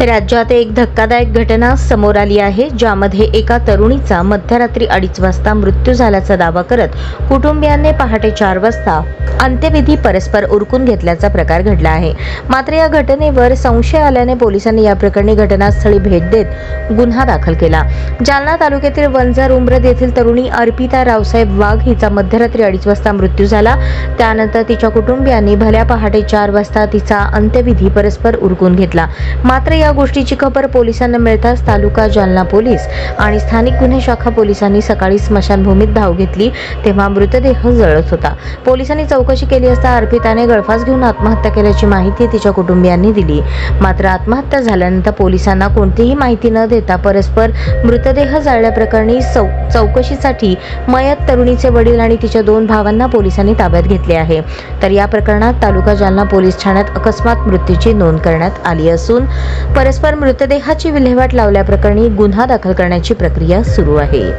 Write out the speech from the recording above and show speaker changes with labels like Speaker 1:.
Speaker 1: राज्यात एक धक्कादायक घटना समोर आली आहे ज्यामध्ये एका तरुणीचा मध्यरात्री अडीच वाजता मृत्यू झाल्याचा दावा करत कुटुंबियांनी पहाटे चार वाजता अंत्यविधी परस्पर उरकून घेतल्याचा प्रकार घडला आहे. मात्र या घटनेवर संशय आल्याने पोलिसांनी या प्रकरणी घटनास्थळी भेट देत गुन्हा दाखल केला. जालना तालुक्यातील वंजार उमरद येथील तरुणी अर्पिता रावसाहेब वाघ हिचा मध्यरात्री अडीच वाजता मृत्यू झाला. त्यानंतर तिच्या कुटुंबियांनी भल्या पहाटे चार वाजता तिचा अंत्यविधी परस्पर उरकून घेतला. मात्र या गोष्टीची खबर पोलिसांना मिळताच तालुका जालना पोलीस आणि स्थानिक गुन्हे शाखा पोलिसांनी सकाळी स्मशानभूमीत धाव घेतली तेव्हा मृतदेह जळत होता. पोलिसांनी चौकशी केली असता अर्पिताने गळफास घेऊन आत्महत्या केल्याची माहिती तिच्या कुटुंबियांनी दिली. मात्र आत्महत्या झाल्यानंतर पोलिसांना कोणतीही माहिती न देता परस्पर मृतदेह जाळल्याप्रकरणी चौ चौकशीसाठी मयत तरुणीचे वडील आणि तिच्या दोन भावांना पोलिसांनी ताब्यात घेतले आहे. तर या प्रकरणात तालुका जालना पोलीस ठाण्यात अकस्मात मृत्यूची नोंद करण्यात आली असून परस्पर मृतदेहाची विल्हेवाट लावल्याप्रकरणी गुन्हा दाखल करण्याची प्रक्रिया सुरू आहे.